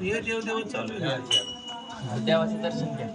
हे देव देव चालू आहे देवाचं दर्शन घ्या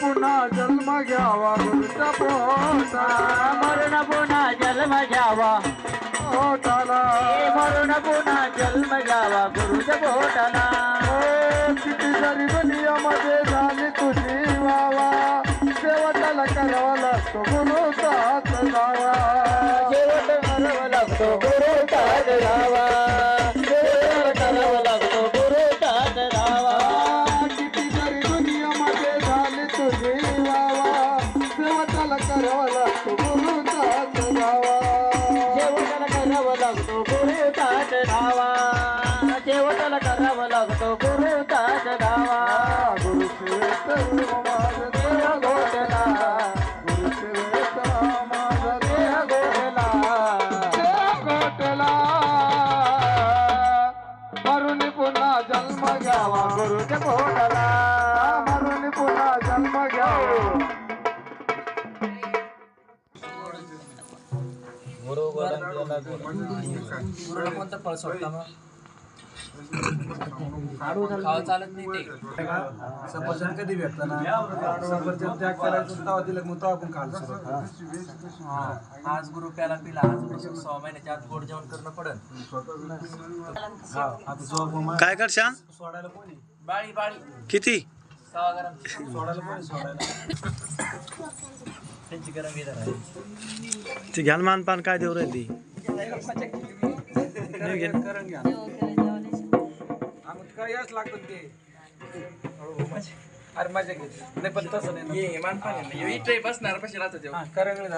पुन्हा जन्म घ्यावा गुरुच्या पोटा मरण पुन्हा जन्म घ्यावा पोटाला. मरण पुन्हा जन्म घ्यावा गुरुच्या पोटाला. ओ, किती जरी दुनियामध्ये झाली तुझी वावा. शेवटाला करावा लागतो गुरु साथ जावा शेवट करावं लागतो गुरु ताज रावा शेवट करावं लागतो गुरु ताज रावा किती जरी दुनियामध्ये झाली तुझी वावा. शेवटाला करावा लागतो. करावं लागतो गुरु ताज धावा. देवताला करावं लागतो गुरु ताज धावा. गुरु घोटला जन्म घ्यावा गुरुच्या पोटाला गुरुला कोणतं फळ सोडता मग? खावं चालत नाही ते. सफरचंद कधी भेटतं ना? सफरचंद त्याग करायचं तेव्हा दिलं मग तेव्हा आपण हा. आज गुरु प्याला पिला आजपासून सहा महिन्याच्या आत गोड जेवण करणं जो काय करशा सोडायला कोणी बाळी बाळी. किती? ते घ्याल सोडायला सोडायला त्यांची गरम मानपान काय देऊ राहिली करून घ्या आम्ही याच ते अरे मजा घेते नाही पण तसं नाही ना. ये बसणार कशी राहतो करंगळे